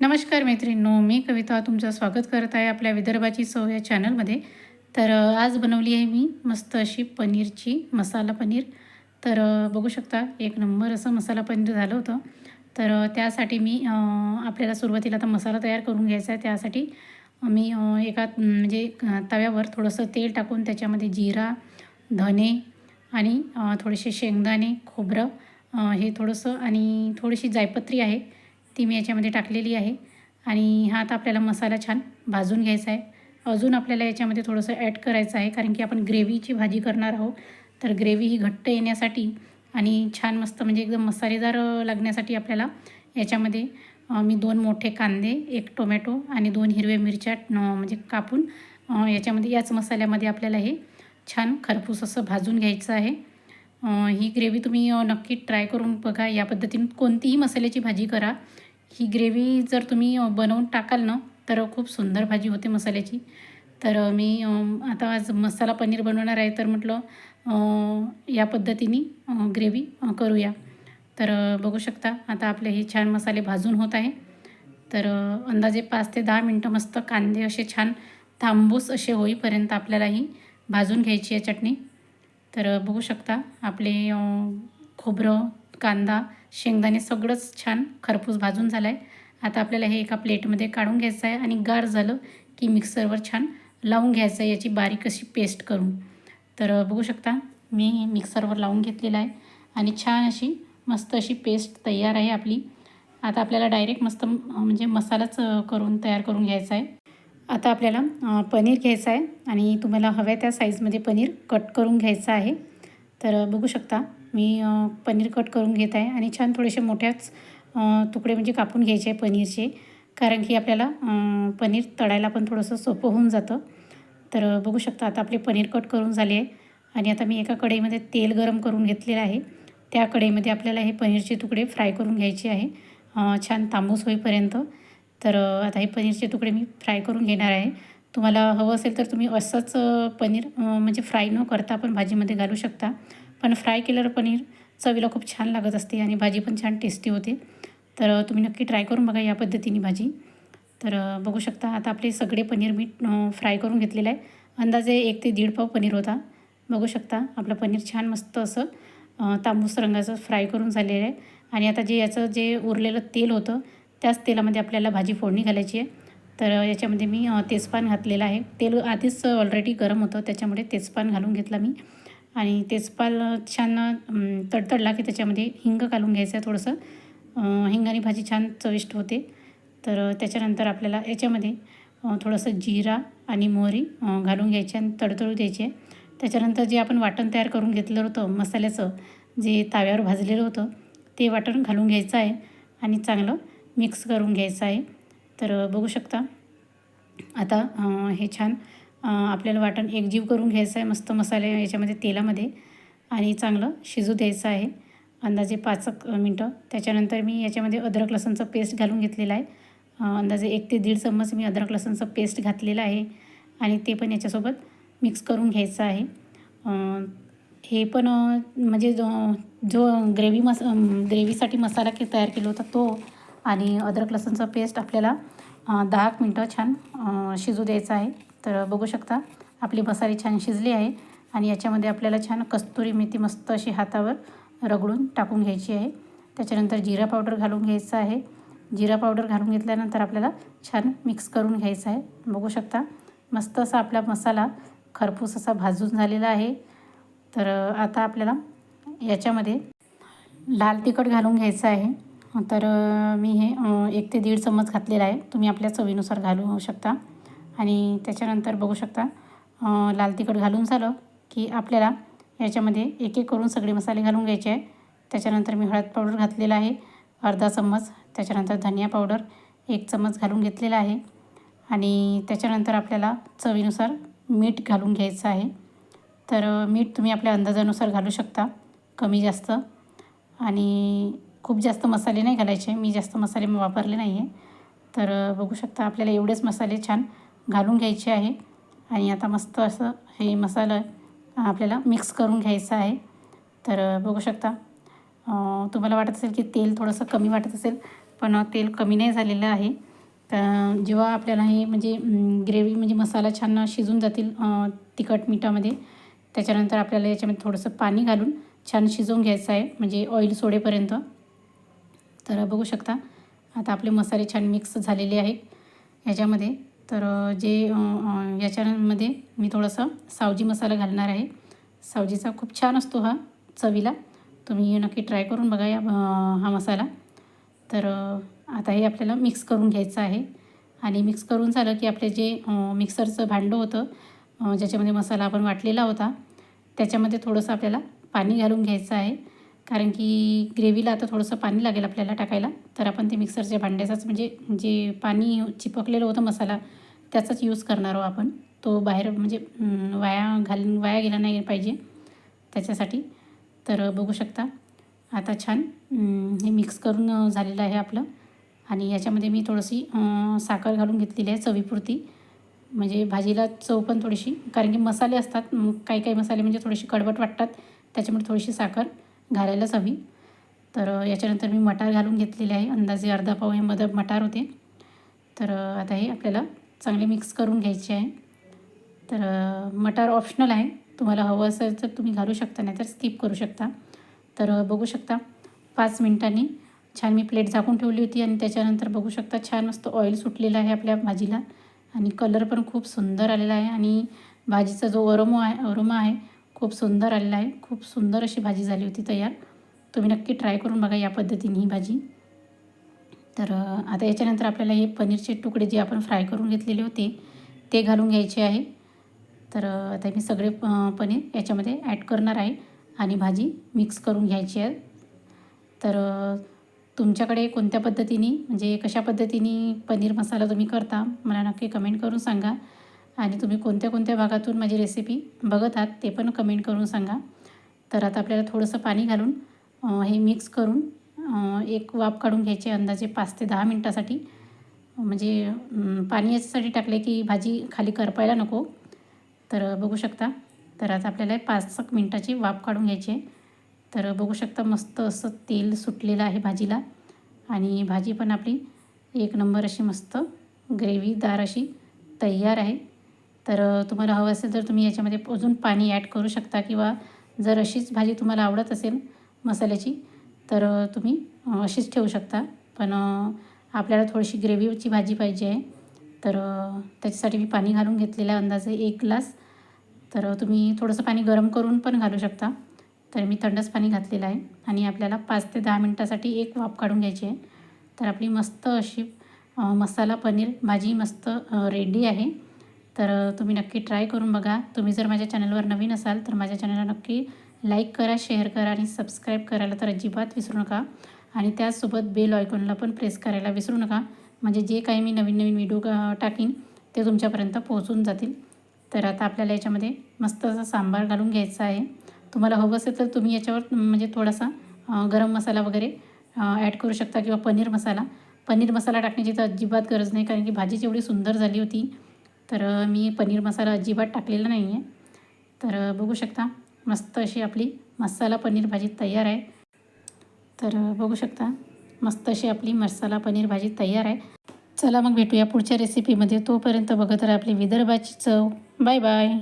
नमस्कार मैत्रिणींनो मी कविता तुमचं स्वागत करत आहे आपल्या विदर्भाची चव या चॅनलमध्ये. तर आज बनवली आहे मी मस्त अशी पनीरची मसाला पनीर. तर बघू शकता एक नंबर असं मसाला पनीर झालं होतं. तर त्यासाठी मी आपल्याला सुरुवातीला आता मसाला तयार करून घ्यायचा आहे. त्यासाठी मी एका म्हणजे तव्यावर थोडंसं तेल टाकून त्याच्यामध्ये जिरा धने आणि थोडेसे शेंगदाणे खोबरं हे थोडंसं आणि थोडीशी जायपत्री आहे. ती मी याच्यामध्ये टाकलेली आहे. आणि हा आता आपल्याला मसाला छान भाजून घ्यायचा आहे. अजून आपल्याला याच्यामध्ये थोडंसं ॲड करायचं आहे कारण की आपण ग्रेव्हीची भाजी करणार आहोत. तर ग्रेव्ही ही घट्ट येण्यासाठी आणि छान मस्त म्हणजे एकदम मसालेदार लागण्यासाठी आपल्याला याच्यामध्ये मी दोन मोठे कांदे एक टोमॅटो आणि दोन हिरव्या मिरच्या म्हणजे कापून याच्यामध्ये याच मसाल्यामध्ये आपल्याला हे छान खरपूस असं भाजून घ्यायचं आहे. ही ग्रेव्ही तुम्ही नक्की ट्राय करून बघा. या पद्धतीने कोणतीही मसाल्याची भाजी करा. ही ग्रेव्ही जर तुम्ही बनवून टाकाल ना तर खूप सुंदर भाजी होते मसाल्याची. तर मी आता आज मसाला पनीर बनवणार आहे तर म्हटलं या पद्धतीने ग्रेव्ही करूया. तर बघू शकता आता आपले हे छान मसाले भाजून होत आहे. तर अंदाजे पाच ते दहा मिनटं मस्त कांदे असे छान थांबूस असे होईपर्यंत आपल्याला ही भाजून घ्यायची आहे चटणी. तर बघू शकता आपले खोबरं कांदा शेंगदाणे सगळंच छान खरपूस भाजून झालं आहे आता आपल्याला हे एका प्लेटमध्ये काढून घ्यायचं आहे आणि गार झालं की मिक्सरवर छान लावून घ्यायचं आहे याची बारीक अशी पेस्ट करून. तर बघू शकता मी मिक्सरवर लावून घेतलेलं आहे आणि छान अशी मस्त अशी पेस्ट तयार आहे आपली. आता आपल्याला डायरेक्ट मस्त म्हणजे मसालाच करून तयार करून घ्यायचा आहे. आता आपल्याला पनीर घ्यायचं आहे आणि तुम्हाला हव्या त्या साईजमध्ये पनीर कट करून घ्यायचं आहे. तर बघू शकता मी पनीर कट करून घेत आहे आणि छान थोडेसे मोठ्याच तुकडे म्हणजे कापून घ्यायचे आहे पनीरचे. कारण की आपल्याला पनीर तळायला पण थोडंसं सोपं होऊन जातं. तर बघू शकता आता आपले पनीर कट करून झाले आहे. आणि आता मी एका कढईमध्ये तेल गरम करून घेतलेलं आहे. त्या कढईमध्ये आपल्याला हे पनीरचे तुकडे फ्राय करून घ्यायचे आहे. छान तांबूस होईपर्यंत. तर आता हे पनीरचे तुकडे मी फ्राय करून घेणार आहे. तुम्हाला हवं असेल तर तुम्ही असंच पनीर म्हणजे फ्राय न करता पण भाजीमध्ये घालू शकता. पण फ्राय केलेलं पनीर चवीला खूप छान लागत असते आणि भाजी पण छान टेस्टी होते. तर तुम्ही नक्की ट्राय करून बघा या पद्धतीने भाजी. तर बघू शकता आता आपले सगळे पनीर मी फ्राय करून घेतलेलं आहे. अंदाजे एक ते दीड पाव पनीर होता. बघू शकता आपलं पनीर छान मस्त असं तांबूस रंगाचं फ्राय करून झालेलं आहे. आणि आता जे याचं जे उरलेलं तेल होतं त्याच तेलामध्ये आपल्याला भाजी फोडणी घालायची आहे. तर याच्यामध्ये मी तेजपान घातलेलं आहे. तेल आधीच ऑलरेडी गरम होतं त्याच्यामुळे तेजपान घालून घेतला मी. आणि तेजपाल छान तडतडला की त्याच्यामध्ये हिंग घालून घ्यायचं आहे थोडंसं. हिंगानी हिंगाने भाजी छान चविष्ट होते. तर त्याच्यानंतर आपल्याला याच्यामध्ये थोडंसं जिरा आणि मोहरी घालून घ्यायची आणि तडतडू द्यायची आहे. त्याच्यानंतर जे आपण वाटण तयार करून घेतलं होतं मसाल्याचं जे ताव्यावर भाजलेलं होतं ते वाटण घालून घ्यायचं आहे आणि चांगलं मिक्स करून घ्यायचं आहे. तर बघू शकता. आता हे छान आपल्याला वाटण एकजीव करून घ्यायचं आहे मस्त मसाले याच्यामध्ये तेलामध्ये. आणि चांगलं शिजू द्यायचं आहे. अंदाजे पाच एक मिनटं. त्याच्यानंतर मी याच्यामध्ये अद्रक लसणचं पेस्ट घालून घेतलेलं आहे. अंदाजे एक ते दीड चम्मच मी अद्रक लसणचं पेस्ट घातलेलं आहे. आणि ते पण याच्यासोबत मिक्स करून घ्यायचं आहे. हे पण म्हणजे जो जो ग्रेव्ही मस ग्रेव्हीसाठी मसाला के तयार केला होता तो आणि अद्रक लसणचा पेस्ट आपल्याला दहा एक मिनटं छान शिजू द्यायचं आहे. तर बघू शकता आपली मसाले छान शिजले आहे आणि याच्यामध्ये आपल्याला छान कस्तुरी मेथी मस्त अशी हातावर रगडून टाकून घ्यायची आहे. त्याच्यानंतर जिरा पावडर घालून घ्यायचा आहे. जिरा पावडर घालून घेतल्यानंतर आपल्याला छान मिक्स करून घ्यायचं आहे. बघू शकता मस्त असा आपला मसाला खरपूस असा भाजून झालेला आहे. तर आता आपल्याला याच्यामध्ये लाल तिखट घालून घ्यायचं आहे. तर मी हे एक ते दीड चम्मच घातलेला आहे. तुम्ही आपल्या चवीनुसार घालू शकता. आणि त्याच्यानंतर बघू शकता लाल तिखट घालून झालं की आपल्याला याच्यामध्ये एक एक करून सगळे मसाले घालून घ्यायचे आहे. त्याच्यानंतर मी हळद पावडर घातलेला आहे अर्धा चम्मच. त्याच्यानंतर धनिया पावडर एक चम्मच घालून घेतलेला आहे. आणि त्याच्यानंतर आपल्याला चवीनुसार मीठ घालून घ्यायचं आहे. तर मीठ तुम्ही आपल्या अंदाजानुसार घालू शकता कमी जास्त. आणि खूप जास्त मसाले नाही घालायचे. मी जास्त मसाले वापरले नाही आहे तर बघू शकता आपल्याला एवढेच मसाले छान घालून घ्यायचे आहे. आणि आता मस्त असं हे मसाला आपल्याला मिक्स करून घ्यायचं आहे. तर बघू शकता. तुम्हाला वाटत असेल की तेल थोडंसं कमी वाटत असेल पण तेल कमी नाही झालेलं आहे. तर जेव्हा आपल्याला हे म्हणजे ग्रेव्ही म्हणजे मसाला छान शिजून जातील तिखट मिठामध्ये त्याच्यानंतर आपल्याला याच्यामध्ये थोडंसं पाणी घालून छान शिजवून घ्यायचं आहे म्हणजे ऑइल सोडेपर्यंत. तर बघू शकता. आता आपले मसाले छान मिक्स झालेले आहे ह्याच्यामध्ये तर जे याच्यामध्ये मी थोडंसं सावजी मसाला घालणार आहे. सावजीचा खूप छान असतो हा चवीला. तुम्ही नक्की ट्राय करून बघा या हा मसाला. तर आता हे आपल्याला मिक्स करून घ्यायचं आहे. आणि मिक्स करून झालं की आपले जे मिक्सरचं भांडं होतं ज्याच्यामध्ये मसाला आपण वाटलेला होता त्याच्यामध्ये थोडंसं आपल्याला पाणी घालून घ्यायचं आहे. कारण की ग्रेव्हीला आता थोडंसं पाणी लागेल आपल्याला टाकायला. तर आपण ते मिक्सरच्या भांड्याचाच म्हणजे जे पाणी चिपकलेलं होतं मसाला त्याचाच यूज करणार आहोत आपण. तो बाहेर म्हणजे वाया घालून वाया गेला नाही पाहिजे त्याच्यासाठी. तर बघू शकता. आता छान हे मिक्स करून झालेलं आहे आपलं. आणि याच्यामध्ये मी थोडीशी साखर घालून घेतलेली आहे चवीपुरती. म्हणजे भाजीला चव पण थोडीशी कारण की मसाले असतात. मग काही काही मसाले म्हणजे थोडेसे कडवट वाटतात. त्याच्यामुळे थोडीशी साखर घालायलाच हवी. तर याच्यानंतर मी मटार घालून घेतलेले आहे. अंदाजे अर्धा पाव हे मध मटार होते. तर आता हे आपल्याला चांगले मिक्स करून घ्यायचे आहे. तर मटार ऑप्शनल आहे. तुम्हाला हवं असेल तर तुम्ही घालू शकता नाही तर स्किप करू शकता. तर बघू शकता. पाच मिनिटांनी छान मी प्लेट झाकून ठेवली होती आणि त्याच्यानंतर बघू शकता छान मस्त ऑइल सुटलेलं आहे आपल्या भाजीला. आणि कलर पण खूप सुंदर आलेला आहे. आणि भाजीचा जो अरोमो आहे अरोमा आहे खूप सुंदर आलेला आहे. खूप सुंदर अशी भाजी झाली होती तयार. तुम्ही नक्की ट्राय करून बघा या पद्धतीने ही भाजी. तर आता याच्यानंतर आपल्याला हे पनीरचे तुकडे जे आपण फ्राय करून घेतलेले होते ते घालून घ्यायचे आहे. तर आता मी सगळे प पनीर याच्यामध्ये ॲड करणार आहे आणि भाजी मिक्स करून घ्यायची आहे. तर तुमच्याकडे कोणत्या पद्धतीने म्हणजे कशा पद्धतीने पनीर मसाला तुम्ही करता मला नक्की कमेंट करून सांगा. आणि तुम्ही कोणत्या कोणत्या भागातून माझी रेसिपी बघत आहात ते पण कमेंट करून सांगा. तर आता आपल्याला थोडंसं पाणी घालून हे मिक्स करून एक वाफ काढून घ्यायची आहे, अंदाजे पाच ते दहा मिनटासाठी. म्हणजे पाणी याच्यासाठी टाकले की भाजी खाली करपायला नको. तर बघू शकता. तर आता आपल्याला पाच एक मिनटाची वाफ काढून घ्यायची. आहे तर बघू शकता मस्त असं तेल सुटलेलं आहे भाजीला. आणि भाजी पण आपली एक नंबर अशी मस्त ग्रेव्हीदार अशी तयार आहे. तर तुम्हाला हवं असेल तर तुम्ही याच्यामध्ये अजून पाणी ॲड करू शकता किंवा जर अशीच भाजी तुम्हाला आवडत असेल मसाल्याची तर तुम्ही अशीच ठेवू शकता. पण आपल्याला थोडीशी ग्रेव्हीची भाजी पाहिजे आहे. तर त्याच्यासाठी मी पाणी घालून घेतलेलं आहे अंदाजे एक ग्लास. तर तुम्ही थोडंसं पाणी गरम करून पण घालू शकता. तर मी थंडच पाणी घातलेलं आहे. आणि आपल्याला पाच ते दहा मिनटासाठी एक वाफ काढून घ्यायची आहे. तर आपली मस्त अशी मसाला पनीर भाजी मस्त रेडी आहे. तर तुम्ही नक्की ट्राय करून बघा. तुम्ही जर माझ्या चॅनलवर नवीन असाल तर माझ्या चॅनलला नक्की लाईक करा शेअर करा आणि सबस्क्राईब करायला तर अजिबात विसरू नका. आणि त्याचसोबत बेल ऑयकॉनला पण प्रेस करायला विसरू नका. म्हणजे जे काही मी नवीन नवीन व्हिडिओ टाकीन ते तुमच्यापर्यंत पोहोचून जातील. तर आता आपल्याला याच्यामध्ये मस्त असा सांबार घालून घ्यायचा आहे. तुम्हाला हवं असेल तर तुम्ही याच्यावर म्हणजे थोडासा गरम मसाला वगैरे ॲड करू शकता किंवा पनीर मसाला. पनीर मसाला टाकण्याची तर अजिबात गरज नाही कारण की भाजी एवढी सुंदर झाली होती तर मी पनीर मसाला अजिबात टाकलेला नाही आहे तर बघू शकता. मस्त अशी आपली मसाला पनीर भाजी तयार आहे. तर बघू शकता मस्त अशी आपली मसाला पनीर भाजी तयार आहे. चला मग भेटूया पुढच्या रेसिपीमध्ये तोपर्यंत बघत राहा आपली विदर्भाची चव. Bye bye